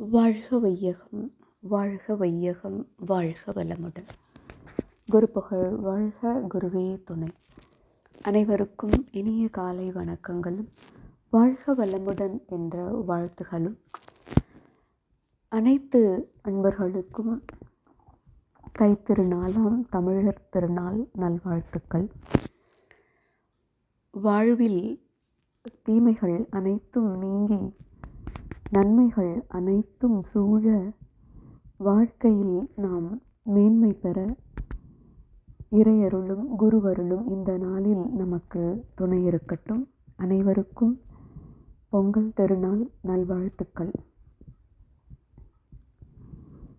வாழ்க வையகம் வாழ்க வையகம் வாழ்க வளமுடன். குருப்புகழ் வாழ்க குருவே துணை. அனைவருக்கும் இனிய காலை வணக்கங்களும் வாழ்க வளமுடன் என்ற வாழ்த்துகளும். அனைத்து அன்பர்களுக்கும் தைத்திருநாளாம் தமிழர் திருநாள் நல்வாழ்த்துக்கள். வாழ்வில் தீமைகள் அனைத்தும் நீங்கி நன்மைகள் அனைத்தும் சூழ வாழ்க்கையில் நாம் மேன்மை பெற இறையருளும் குருவருளும் இந்த நாளில் நமக்கு துணை இருக்கட்டும். அனைவருக்கும் பொங்கல் திருநாள் நல்வாழ்த்துக்கள்.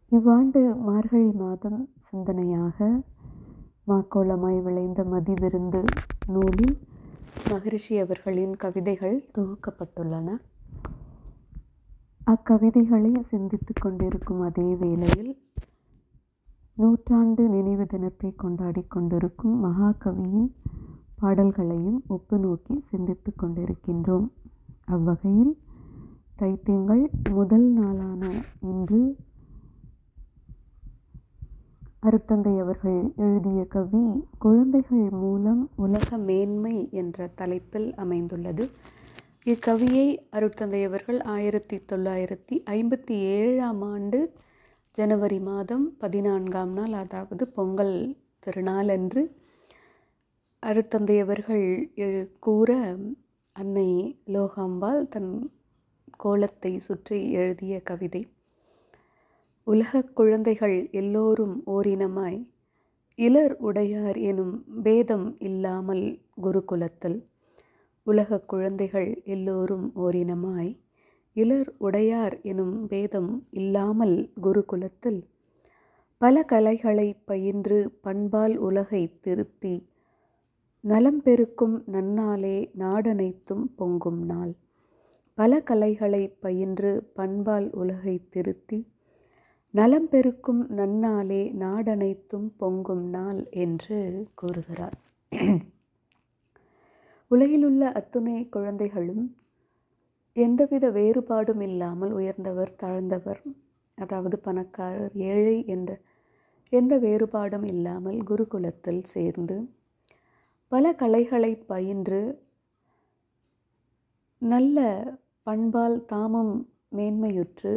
இவ்வாண்டு மார்கழி மாதம் சிந்தனையாக மாக்கோளமாய் விளைந்த மதிவிருந்து நூலில் மகரிஷி அவர்களின் கவிதைகள் தொகுக்கப்பட்டுள்ளன. அக்கவிதைகளை சிந்தித்து கொண்டிருக்கும் அதே வேளையில் நூற்றாண்டு நினைவு தினத்தை கொண்டாடி கொண்டிருக்கும் மகாகவியின் பாடல்களையும் ஒப்பு நோக்கி சிந்தித்து கொண்டிருக்கின்றோம். அவ்வகையில் தைத்தியங்கள் முதல் நாளான இன்று அருத்தந்தை அவர்கள் எழுதிய கவி குழந்தைகள் மூலம் உலக மேன்மை என்ற தலைப்பில் அமைந்துள்ளது. இக்கவியை அருட்தந்தையவர்கள் ஆயிரத்தி தொள்ளாயிரத்தி ஐம்பத்தி ஏழாம் ஆண்டு ஜனவரி மாதம் பதினான்காம் நாள் அதாவது பொங்கல் திருநாளன்று அருட்தந்தை அருட்தந்தையவர்கள் கூற அன்னை லோகாம்பாள் தன் கோலத்தை சுற்றி எழுதிய கவிதை உலக குழந்தைகள் எல்லோரும் ஓரினமாய் இலர் உடையார் எனும் பேதம் இல்லாமல் குருகுலத்தில் உலக குழந்தைகள் எல்லோரும் ஓரினமாய் இலர் உடையார் எனும் பேதம் இல்லாமல் குருகுலத்தில் பல கலைகளை பயின்று பண்பால் உலகை திருத்தி நலம் பெருக்கும் நன்னாலே நாடனைத்தும் பொங்கும் நாள். பல கலைகளை பயின்று பண்பால் உலகை திருத்தி நலம் பெருக்கும் நன்னாலே நாடனைத்தும் பொங்கும் நாள் என்று கூறுகிறார். உலகிலுள்ள அத்துணை குழந்தைகளும் எந்தவித வேறுபாடும் இல்லாமல் உயர்ந்தவர் தாழ்ந்தவர் அதாவது பணக்காரர் ஏழை என்ற எந்த வேறுபாடும் இல்லாமல் குருகுலத்தில் சேர்ந்து பல கலைகளை பயின்று நல்ல பண்பால் தாமும் மேன்மையுற்று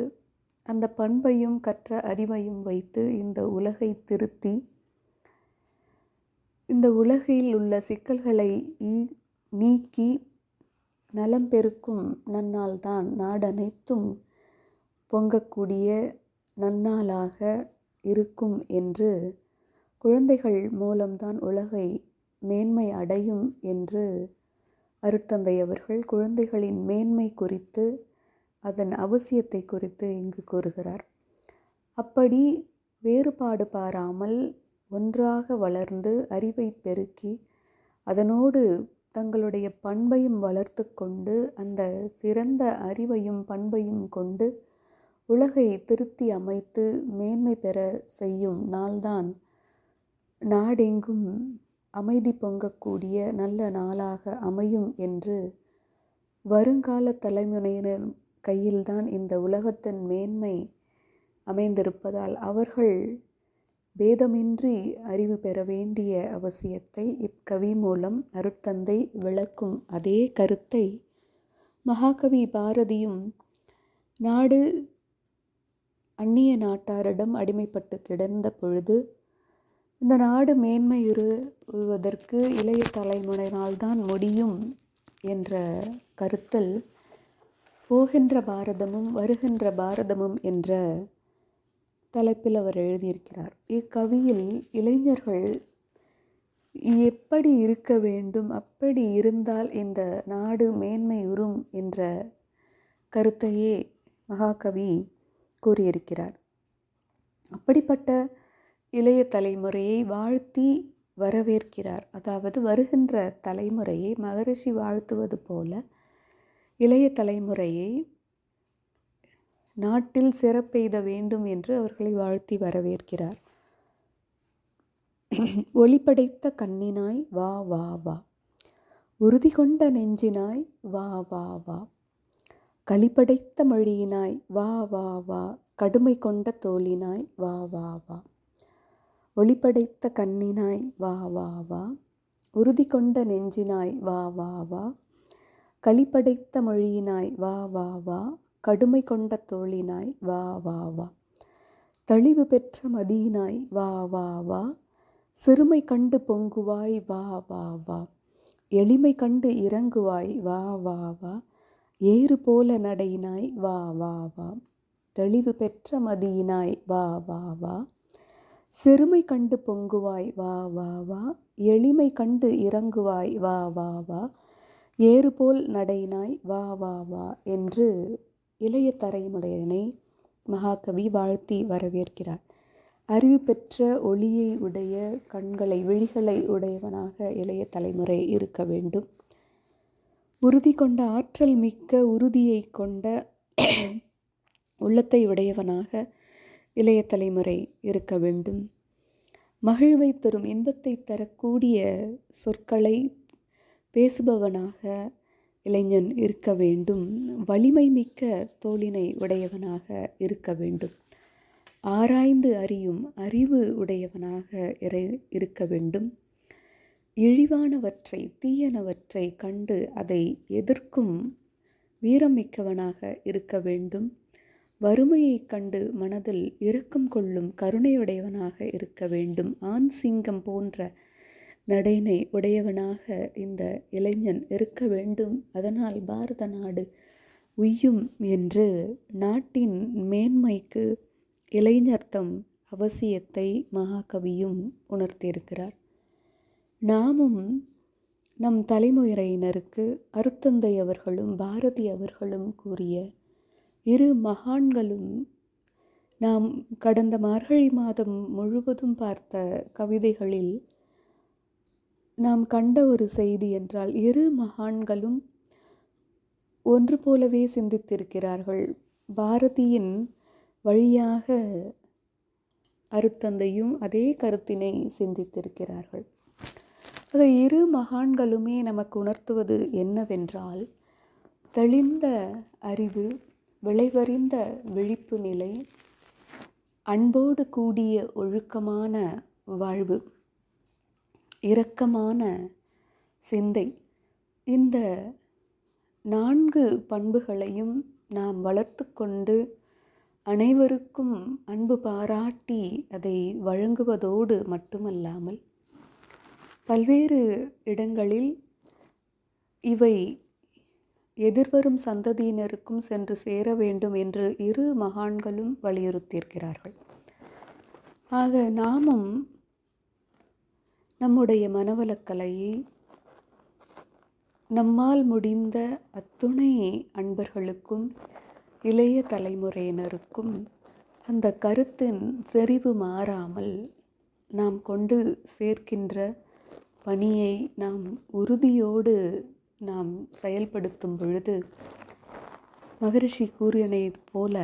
அந்த பண்பையும் கற்ற அறிவையும் வைத்து இந்த உலகை திருத்தி இந்த உலகில் உள்ள சிக்கல்களை நீக்கி நலம் பெருக்கும் நன்னாள்தான். நாடனைத்தும் பொங்கக்கூடிய நன்னாளாக இருக்கும் என்று குழந்தைகள் மூலம்தான் உலகை மேன்மை அடையும் என்று அருட்தந்தை அவர்கள் குழந்தைகளின் மேன்மை குறித்து அதன் அவசியத்தை குறித்து இங்கு கூறுகிறார். அப்படி வேறுபாடு பாராமல் ஒன்றாக வளர்ந்து அறிவை பெருக்கி அதனோடு தங்களுடைய பண்பையும் வளர்த்து கொண்டு அந்த சிறந்த அறிவையும் பண்பையும் கொண்டு உலகை திருத்தி அமைத்து மேன்மை பெற செய்யும் நாள்தான் நாடெங்கும் அமைதி பொங்கக்கூடிய நல்ல நாளாக அமையும் என்று வருங்கால தலைமுறையினர் கையில்தான் இந்த உலகத்தின் மேன்மை அமைந்திருப்பதால் அவர்கள் பேதமின்றி அறிவு பெற வேண்டிய அவசியத்தை இக்கவி மூலம் அருட்தந்தை விளக்கும் அதே கருத்தை மகாகவி பாரதியும் நாடு அந்நிய நாட்டாரிடம் அடிமைப்பட்டு கிடந்த பொழுது இந்த நாடு மேன்மையுறுவதற்கு இளைய தலைமுறையினால்தான் முடியும் என்ற கருத்தில் போகின்ற பாரதமும் வருகின்ற பாரதமும் என்ற தலைப்பில் அவர் எழுதியிருக்கிறார் இக்கவியில் இளைஞர்கள் எப்படி இருக்க வேண்டும் அப்படி இருந்தால் இந்த நாடு மேன்மையுறும் என்ற கருத்தையே மகாகவி கூறியிருக்கிறார். அப்படிப்பட்ட இளைய தலைமுறையை வாழ்த்தி வரவேற்கிறார். அதாவது வருகின்ற தலைமுறையை மகரிஷி வாழ்த்துவது போல இளைய தலைமுறையை நாட்டில் சிறப்பெய்த வேண்டும் என்று அவர்களை வாழ்த்தி வரவேற்கிறார். ஒளிப்படைத்த கண்ணினாய் வா வா வா. உறுதி கொண்ட நெஞ்சினாய் வா வா வா. களிப்படைத்த மொழியினாய் வா வா வா. கடுமை கொண்ட தோலினாய் வா வா வா. ஒளிப்படைத்த கண்ணினாய் வா வா வா. உறுதி கொண்ட நெஞ்சினாய் வா வா வா. களிப்படைத்த மொழியினாய் வா வா வா. கடுமை கொண்ட தோழினாய் வா வா வா. தெளிவு பெற்ற மதியினாய் வா வா வா. சிறுமை கண்டு பொங்குவாய் வா வா வா. எளிமை கண்டு இறங்குவாய் வா வா வா. ஏறு போல நடையினாய் வா வா வா. தெளிவு பெற்ற மதியினாய் வா வா வா. சிறுமை கண்டு பொங்குவாய் வா வா வா. எளிமை கண்டு இறங்குவாய் வா வா வா. ஏறுபோல் நடையினாய் வா வா வா என்று இளைய தலைமுறையினை மகாகவி வாழ்த்தி வரவேற்கிறார். அறிவு பெற்ற ஒளியை உடைய கண்களை விழிகளை உடையவனாக இளைய தலைமுறை இருக்க வேண்டும். உறுதி கொண்ட ஆற்றல் மிக்க உறுதியை கொண்ட உள்ளத்தை உடையவனாக இளைய தலைமுறை இருக்க வேண்டும். மகிழ்வை தரும் இன்பத்தை தரக்கூடிய சொற்களை பேசுபவனாக இளைஞன் இருக்க வேண்டும். வலிமை மிக்க தோளினை உடையவனாக இருக்க வேண்டும். ஆராய்ந்து அறியும் அறிவு உடையவனாக இறை இருக்க வேண்டும். இழிவானவற்றை தீயனவற்றை கண்டு அதை எதிர்க்கும் வீரமிக்கவனாக இருக்க வேண்டும். வறுமையை கண்டு மனதில் இரக்கம் கொள்ளும் கருணையுடையவனாக இருக்க வேண்டும். ஆண் சிங்கம் போன்ற நடைனை உடையவனாக இந்த இளைஞன் இருக்க வேண்டும். அதனால் பாரத நாடு உய்யும் என்று நாட்டின் மேன்மைக்கு இளைஞர்த்தம் அவசியத்தை மகாகவியும் உணர்த்தியிருக்கிறார். நாமும் நம் தலைமுறையினருக்கு அருத்தந்தை அவர்களும் பாரதி அவர்களும் கூறிய இரு மகான்களும் நாம் கடந்த மார்கழி மாதம் முழுவதும் பார்த்த கவிதைகளில் நாம் கண்ட ஒரு செய்தி என்றால் இரு மகான்களும் ஒன்று போலவே சிந்தித்திருக்கிறார்கள். பாரதியின் வழியாக அருட்தந்தையும் அதே கருத்தினை சிந்தித்திருக்கிறார்கள். ஆக இரு மகான்களுமே நமக்கு உணர்த்துவது என்னவென்றால் தெளிந்த அறிவு விளைவறிந்த விழிப்பு நிலை அன்போடு கூடிய ஒழுக்கமான வாழ்வு. இரக்கமான சிந்தை. இந்த நான்கு பண்புகளையும் நாம் வளர்த்து கொண்டு அனைவருக்கும் அன்பு பாராட்டி அதை வழங்குவதோடு மட்டுமல்லாமல் பல்வேறு இடங்களில் இவை எதிர்வரும் சந்ததியினருக்கும் சென்று சேர வேண்டும் என்று இரு மகான்களும் வலியுறுத்தியிருக்கிறார்கள். ஆக நாமும் நம்முடைய மனவளக்கலையை நம்மால் முடிந்த அத்துணை அன்பர்களுக்கும் இளைய தலைமுறையினருக்கும் அந்த கருத்தின் செறிவு மாறாமல் நாம் கொண்டு சேர்க்கின்ற பணியை நாம் உறுதியோடு நாம் செயல்படுத்தும் பொழுது மகரிஷி கூறியனைப் போல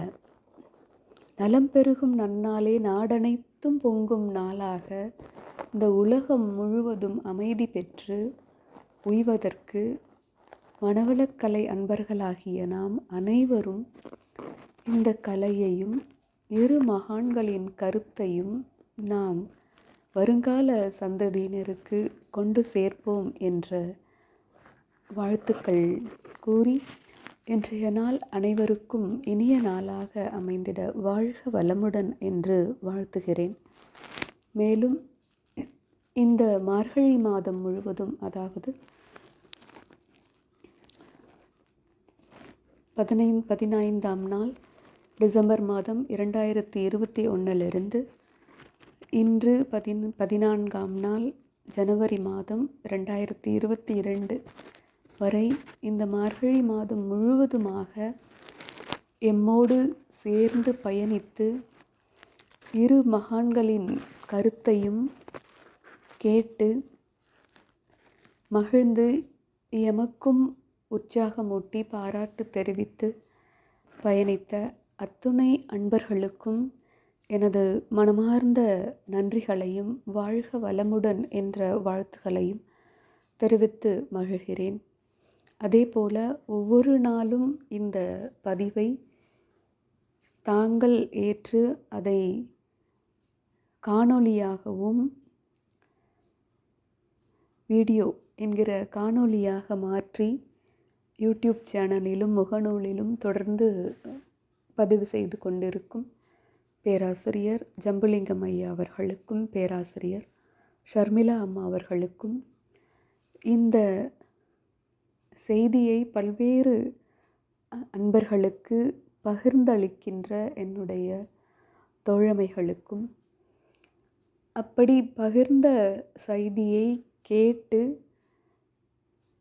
நலம் பெருகும் நன்னாளே நாடனைத்தும் பொங்கும் நாளாக இந்த உலகம் முழுவதும் அமைதி பெற்று உய்வதற்கு மனவளக்கலை அன்பர்களாகிய நாம் அனைவரும் இந்த கலையையும் இரு மகான்களின் கருத்தையும் நாம் வருங்கால சந்ததியினருக்கு கொண்டு சேர்ப்போம் என்ற வாழ்த்துக்கள் கூறி இன்றைய நாள் அனைவருக்கும் இனிய நாளாக அமைந்திட வாழ்க வளமுடன் என்று வாழ்த்துகிறேன். மேலும் இந்த மார்கழி மாதம் முழுவதும் அதாவது பதினைந் பதினைந்தாம் நாள் டிசம்பர் மாதம் இரண்டாயிரத்தி இருபத்தி ஒன்றிலிருந்து இன்று பதின் பதினான்காம் நாள் ஜனவரி மாதம் ரெண்டாயிரத்தி இருபத்தி இரண்டு வரை இந்த மார்கழி மாதம் முழுவதுமாக எம்மோடு சேர்ந்து பயணித்து இரு மகான்களின் கருத்தையும் கேட்டு மகிழ்ந்து எமக்கும் உற்சாகமூட்டி பாராட்டு தெரிவித்து பயணித்த அத்துணை அன்பர்களுக்கும் எனது மனமார்ந்த நன்றிகளையும் வாழ்க வளமுடன் என்ற வாழ்த்துகளையும் தெரிவித்து மகிழ்கிறேன். அதே போல் ஒவ்வொரு நாளும் இந்த பதிவை தாங்கள் ஏற்று அதை காணொளியாகவும் வீடியோ என்கிற காணொளியாக மாற்றி யூடியூப் சேனலிலும் முகநூலிலும் தொடர்ந்து பதிவு செய்து கொண்டிருக்கும் பேராசிரியர் ஜம்புலிங்கம் ஐயா அவர்களுக்கும் பேராசிரியர் ஷர்மிளா அம்மா அவர்களுக்கும் இந்த செய்தியை பல்வேறு அன்பர்களுக்கு பகிர்ந்தளிக்கின்ற என்னுடைய தோழமைகளுக்கும் அப்படி பகிர்ந்த செய்தியை கேட்டு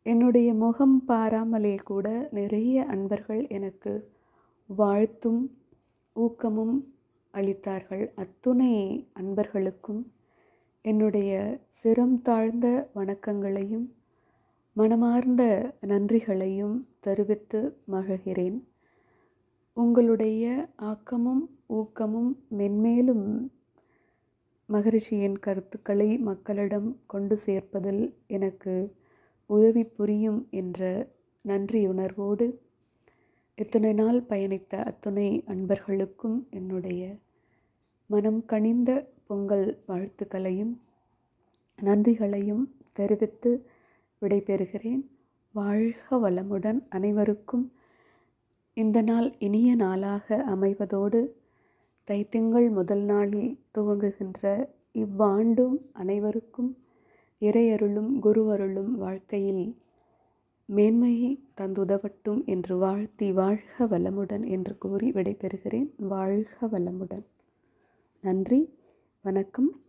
என்னுடைய முகம் பாராமலே கூட நிறைய அன்பர்கள் எனக்கு வாழ்த்தும் ஊக்கமும் அளித்தார்கள். அத்துணை அன்பர்களுக்கும் என்னுடைய சிரம் தாழ்ந்த வணக்கங்களையும் மனமார்ந்த நன்றிகளையும் தெரிவித்து மகிழ்கிறேன். உங்களுடைய ஆக்கமும் ஊக்கமும் மென்மேலும் மகரிஷியின் கருத்துக்களை மக்களிடம் கொண்டு சேர்ப்பதில் எனக்கு உதவி புரியும் என்ற நன்றியுணர்வோடு இத்தனை நாள் பயணித்த அத்துணை அன்பர்களுக்கும் என்னுடைய மனம் கனிந்த பொங்கல் வாழ்த்துக்களையும் நன்றிகளையும் தெரிவித்து விடைபெறுகிறேன். வாழ்க வளமுடன் அனைவருக்கும் இந்த நாள் இனிய நாளாக அமைவதோடு தைத்திங்கள் முதல் நாளில் துவங்குகின்ற இவ்வாண்டும் அனைவருக்கும் இறையருளும் குருவருளும் வாழ்க்கையில் மேன்மையை தந்துதவட்டும் என்று வாழ்த்தி வாழ்க வளமுடன் என்று கூறி விடைபெறுகிறேன். வாழ்க வளமுடன். நன்றி. வணக்கம்.